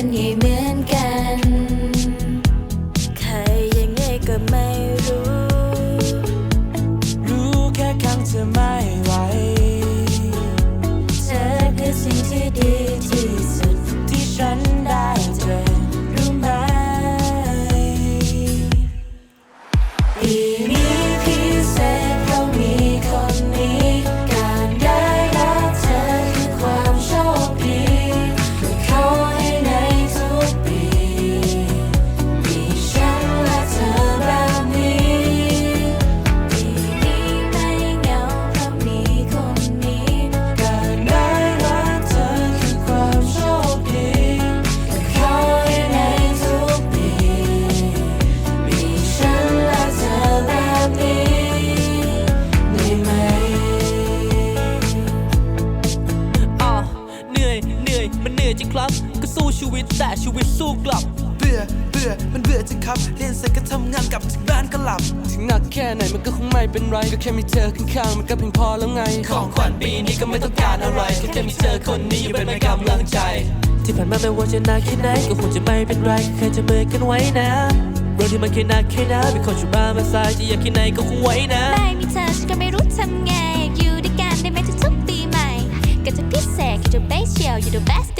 ็นให้เหมือนกัน ใครยังไงก็ไม่รู้ รู้แค่ครั้งเธอไม่ ครับก็สู้ชีวิตแต่ชีวิตสู้กลับ เบื่อเบื่อมันเบื่อจริงครับ เรียนเสร็จก็ทำงานกลับถึงบ้านก็หลับ ถึงหนักแค่ไหนมันก็คงไม่เป็นไร ก็แค่มีเธอข้างๆมันก็เพียงพอแล้วไง ของขวัญปีนี้ก็ไม่ต้องการอะไรแค่แค่มีเธอคนนี้อยู่เป็นกำลังใจ ที่ผ่านมาไม่ว่าจะนานแค่ไหนก็คงจะไม่เป็นไรแค่จะเบิกกันไว้นะเรื่องที่มันแค่นานแค่นั้นมีคนชูบ้ามาสายจะอยากแค่ไหนก็คงไว้นะไม่มีเธอฉันก็ไม่รู้ทำไงอยู่ด้วยกันได้ไหมทุกๆปีใหม่ก็จะพิเศษก็จะเบสเชียว you the best thing that I teach you ปี